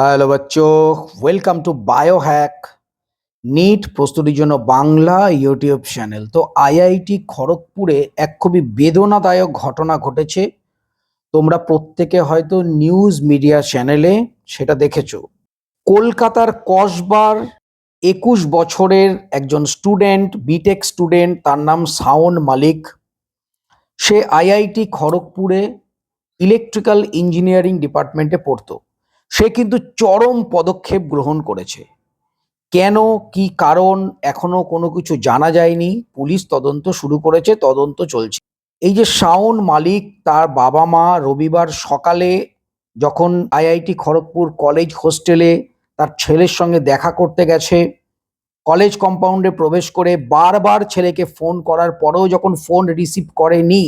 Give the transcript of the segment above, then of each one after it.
Hello বাচ্চো welcome to bio hack NEET প্রস্তুতির জন্য Bangla YouTube channel তো আইআইটি খড়গপুরে এক খুবই বেদনাদায়ক ঘটনা ঘটেছে। তোমরা প্রত্যেকে হয়তো নিউজ মিডিয়া চ্যানেলে সেটা দেখেছ। কলকাতার কসবার একুশ বছরের একজন স্টুডেন্ট বিটেক স্টুডেন্ট তার নাম শাওন মালিক। সে আইআইটি খড়গপুরে ইলেকট্রিক্যাল ইঞ্জিনিয়ারিং ডিপার্টমেন্টে পড়তো। সে কিন্তু চরম পদক্ষেপ গ্রহণ করেছে। কেন, কি কারণ এখনও কোনো কিছু জানা যায়নি। পুলিশ তদন্ত শুরু করেছে, তদন্ত চলছে। এই যে শাওন মালিক, তার বাবা মা রবিবার সকালে যখন আইআইটি খড়গপুর কলেজ হোস্টেলে তার ছেলের সঙ্গে দেখা করতে গেছে, কলেজ কম্পাউন্ডে প্রবেশ করে বারবার ছেলেকে ফোন করার পরেও যখন ফোন রিসিভ করেনি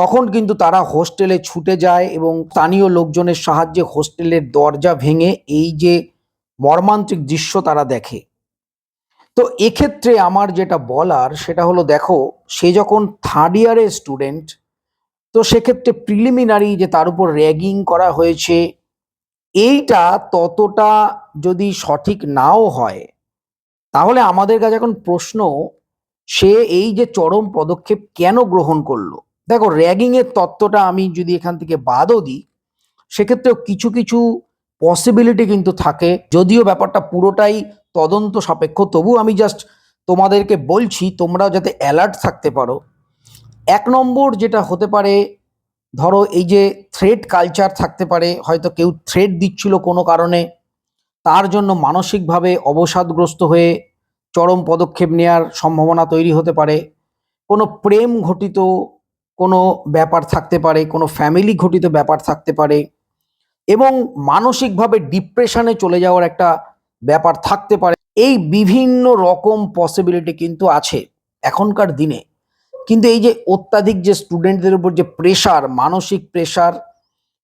তখন কিন্তু তারা হোস্টেলে ছুটে যায় এবং স্থানীয় লোকজনের সাহায্যে হোস্টেলের দরজা ভেঙে এই যে মর্মান্তিক দৃশ্য তারা দেখে। তো এক্ষেত্রে আমার যেটা বলার সেটা হলো, দেখো, সে যখন থার্ড ইয়ারের স্টুডেন্ট তো সেক্ষেত্রে প্রিলিমিনারি যে তার উপর র্যাগিং করা হয়েছে, এইটা ততটা যদি সঠিক নাও হয়, তাহলে আমাদের কাছে এখন প্রশ্ন, সে এই যে চরম পদক্ষেপ কেন গ্রহণ করল? দেখো র্যাগিং এর তত্ত্বটা আমি যদি এখান থেকে বাদও দিই, সেক্ষেত্রেও কিছু কিছু পসিবিলিটি কিন্তু থাকে। যদিও ব্যাপারটা পুরোটাই তদন্ত সাপেক্ষ তবু আমি জাস্ট তোমাদেরকে বলছি, তোমরাও যাতে অ্যালার্ট থাকতে পারো। এক নম্বর যেটা হতে পারে, ধরো এই যে থ্রেড কালচার থাকতে পারে, হয়তো কেউ থ্রেড দিচ্ছিল কোনো কারণে, তার জন্য মানসিকভাবে অবসাদগ্রস্ত হয়ে চরম পদক্ষেপ নেওয়ার সম্ভাবনা তৈরি হতে পারে। কোনো প্রেম ঘটিত কোনো ব্যাপার থাকতে পারে, কোনো ফ্যামিলি ঘটিত ব্যাপার থাকতে পারে এবং মানসিকভাবে ডিপ্রেশনে চলে যাওয়ার একটা ব্যাপার থাকতে পারে। এই বিভিন্ন রকম পসিবিলিটি কিন্তু আছে এখনকার দিনে। কিন্তু এই যে অত্যাধিক যে স্টুডেন্টদের উপর যে প্রেশার মানসিক প্রেশার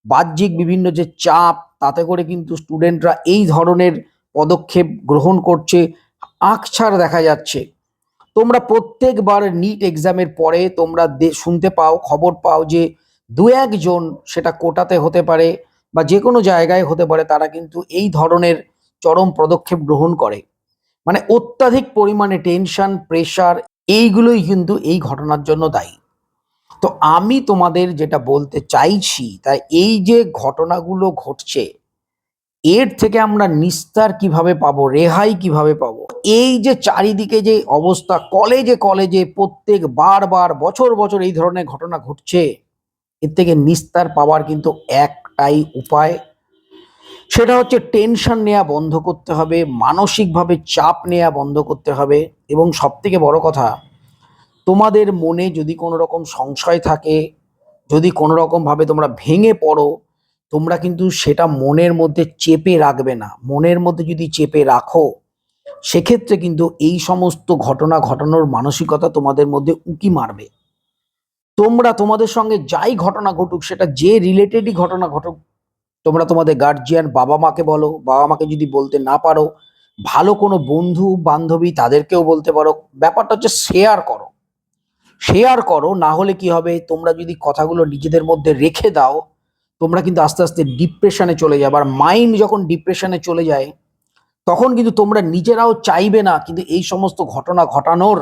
বাহ্যিক বিভিন্ন যে চাপ, তাতে করে কিন্তু স্টুডেন্টরা এই ধরনের পদক্ষেপ গ্রহণ করছে। আঁকছাড় দেখা যাচ্ছে। তোমরা প্রত্যেকবার নিট এক্সামের পরে তোমরা শুনতে পাও, খবর পাও যে দু একজন সেটা কোটাতে হতে পারে বা যে কোনো জায়গায় হতে পারে তারা কিন্তু এই ধরনের চরম পদক্ষেপ গ্রহণ করে। মানে অত্যাধিক পরিমাণে টেনশন প্রেশার এইগুলোই কিন্তু এই ঘটনার জন্য দায়ী। তো আমি তোমাদের যেটা বলতে চাইছি, তাই এই যে ঘটনাগুলো ঘটছে এর থেকে আমরা নিস্তার কীভাবে পাবো, রেহাই কীভাবে পাবো? এই যে চারিদিকে যে অবস্থা, কলেজে কলেজে প্রত্যেক বারবার বছর বছর এই ধরনের ঘটনা ঘটছে, এর থেকে নিস্তার পাওয়ার কিন্তু একটাই উপায়। সেটা হচ্ছে টেনশন নেওয়া বন্ধ করতে হবে, মানসিকভাবে চাপ নেওয়া বন্ধ করতে হবে এবং সব থেকে বড় কথা, তোমাদের মনে যদি কোনো রকম সংশয় থাকে, যদি কোনো রকম ভাবে তোমরা ভেঙে পড়ো তোমরা কিন্তু সেটা মনের মধ্যে চেপে রাখবে না। মনের মধ্যে যদি চেপে রাখো, সেক্ষেত্রে কিন্তু এই সমস্ত ঘটনা ঘটানোর মানসিকতা তোমাদের মধ্যে উকি মারবে। তোমরা তোমাদের সঙ্গে যাই ঘটনা ঘটুক, সেটা যে রিলেটেডই ঘটনা ঘটুক, তোমরা তোমাদের গার্জিয়ান বাবা মাকে বলো, বাবা মাকে যদি বলতে না পারো, ভালো কোনো বন্ধু, বান্ধবী তাদেরকেও বলতে পারো, ব্যাপারটা হচ্ছে শেয়ার করো। শেয়ার করো, না হলে কি হবে? তোমরা যদি কথাগুলো নিজেদের মধ্যে রেখে দাও তোমরা কিন্তু আস্তে আস্তে ডিপ্রেশনে চলে যাবে। আর মাইন্ড যখন ডিপ্রেশনে চলে যায়, তখন কিন্তু তোমরা নিজেরাও চাইবে না কিন্তু এই সমস্ত ঘটনা ঘটানোর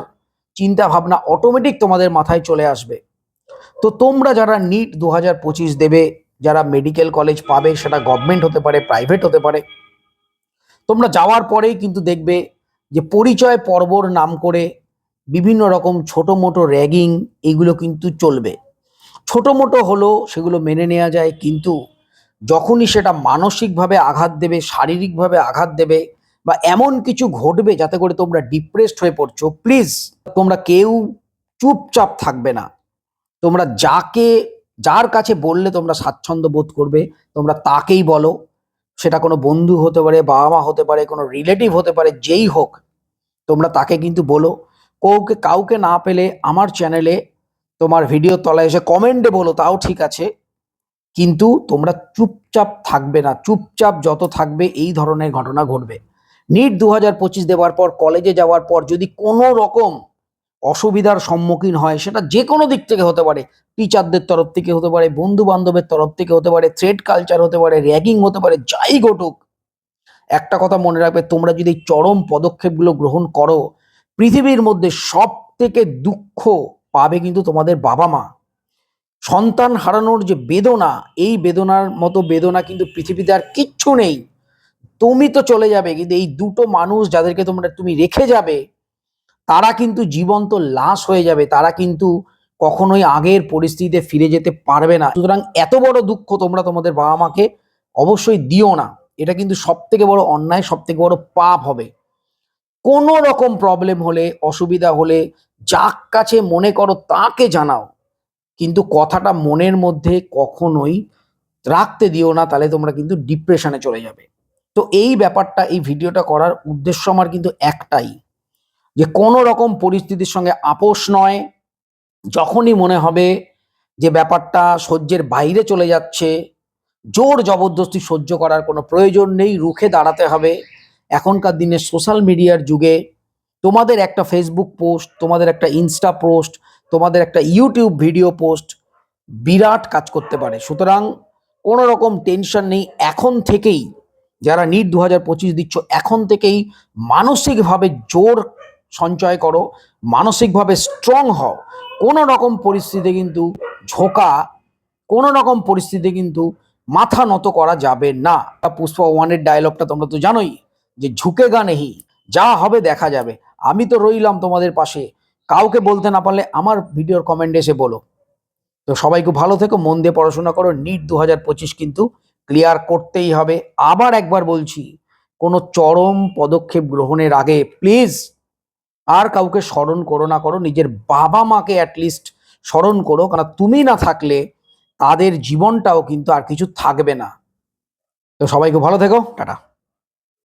চিন্তা ভাবনা অটোমেটিক তোমাদের মাথায় চলে আসবে। তো তোমরা যারা নিট দু হাজার পঁচিশ দেবে, যারা মেডিকেল কলেজ পাবে, সেটা গভর্নমেন্ট হতে পারে প্রাইভেট হতে পারে, তোমরা যাওয়ার পরেই কিন্তু দেখবে যে পরিচয় পর্বর নাম করে বিভিন্ন রকম ছোট মোটো র্যাগিং এগুলো কিন্তু চলবে। ছোট মোটো হলো সেগুলো মেনে নেওয়া যায়, কিন্তু যখনই সেটা মানসিকভাবে আঘাত দেবে, শারীরিকভাবে আঘাত দেবে বা এমন কিছু ঘটবে যাতে করে তোমরা ডিপ্রেসড হয়ে পড়ছো প্লিজ তোমরা কেউ চুপচাপ থাকবে না। তোমরা যাকে, যার কাছে বললে তোমরা স্বাচ্ছন্দ্য বোধ করবে, তোমরা তাকেই বলো। সেটা কোনো বন্ধু হতে পারে, বাবা মা হতে পারে, কোনো রিলেটিভ হতে পারে, যেই হোক, তোমরা তাকে কিন্তু বলো। কাউকে কাউকে না পেলে আমার চ্যানেলে তোমার ভিডিও তলায় এসে কমেন্টে বলো তাও ঠিক আছে। কিন্তু তোমরা চুপচাপ থাকবে না, চুপচাপ যত থাকবে এই ধরনের ঘটনা ঘটবে। নিট দু হাজার পঁচিশ দেওয়ার পর কলেজে যাওয়ার পর যদি কোনো রকম অসুবিধার সম্মুখীন হয়, সেটা যে কোনো দিক থেকে হতে পারে। টিচারদের তরফ থেকে হতে পারে বন্ধু বান্ধবের তরফ থেকে হতে পারে থ্রেড কালচার হতে পারে র্যাগিং হতে পারে, যাই ঘটুক। একটা কথা মনে রাখবে, তোমরা যদি চরম পদক্ষেপগুলো গ্রহণ করো, পৃথিবীর মধ্যে সব থেকে দুঃখ পাবে কিন্তু তোমাদের বাবা মা। সন্তান হারানোর যে বেদনা, এই বেদনার মতো বেদনা কিন্তু পৃথিবীতে আর কিচ্ছু নেই। তুমি তো চলে যাবে, কিন্তু এই দুটো মানুষ যাদেরকে তোমরা, তুমি রেখে যাবে, তারা কিন্তু জীবন্ত লাশ হয়ে যাবে। তারা কিন্তু কখনোই আগের পরিস্থিতিতে ফিরে যেতে পারবে না। সুতরাং এত বড় দুঃখ তোমরা তোমাদের বাবা মাকে অবশ্যই দিও না। এটা কিন্তু সব থেকে বড় অন্যায় সব থেকে বড় পাপ হবে। কোনো রকম প্রবলেম হলে, অসুবিধা হলে যার কাছে মনে করো তাকে জানাও। কিন্তু কথাটা মনের মধ্যে কখনোই রাখতে দিও না, তাহলে তোমরা কিন্তু ডিপ্রেশনে চলে যাবে। তো এই ব্যাপারটা, এই ভিডিওটা করার উদ্দেশ্য আমার কিন্তু একটাই, যে কোনো রকম পরিস্থিতির সঙ্গে আপোষ নয়। যখনই মনে হবে যে ব্যাপারটা সহ্যের বাইরে চলে যাচ্ছে, জোর জবরদস্তি সহ্য করার কোনো প্রয়োজন নেই, রুখে দাঁড়াতে হবে। এখনকার দিনে সোশ্যাল মিডিয়ার যুগে তোমাদের একটা ফেসবুক পোস্ট তোমাদের একটা ইনস্টা পোস্ট তোমাদের একটা ইউটিউব ভিডিও পোস্ট বিরাট কাজ করতে পারে। সুতরাং কোনো রকম টেনশন নেই। এখন থেকেই যারা নিট দু হাজার পঁচিশ দিচ্ছ, এখন থেকেই মানসিকভাবে জোর সঞ্চয় করো, মানসিকভাবে স্ট্রং হও। কোনো রকম পরিস্থিতিতে কিন্তু ঝোঁকা, কোনো রকম পরিস্থিতিতে কিন্তু মাথা নত করা যাবে না। পুষ্পা ওয়ানের ডায়লগটা তোমরা তো জানোই যে ঝুঁকে গা নেহি যা হবে দেখা যাবে। আমি তো রইলাম তোমাদের পাশে। কাউকে বলতে না পারলে আমার ভিডিওর কমেন্টে এসে বলো। তো সবাই খুব ভালো থেকো, মন দিয়ে পড়াশোনা করো। নিট দু হাজার পঁচিশ কিন্তু ক্লিয়ার করতেই হবে। আবার একবার বলছি, কোনো চরম পদক্ষেপ গ্রহণের আগে প্লিজ আর কাউকে স্মরণ করো না, করো। নিজের বাবা মাকে অ্যাটলিস্ট স্মরণ করো। কারণ তুমি না থাকলে তাদের জীবনটাও কিন্তু আর কিছু থাকবে না। তো সবাইকে ভালো থেকো। টাটা।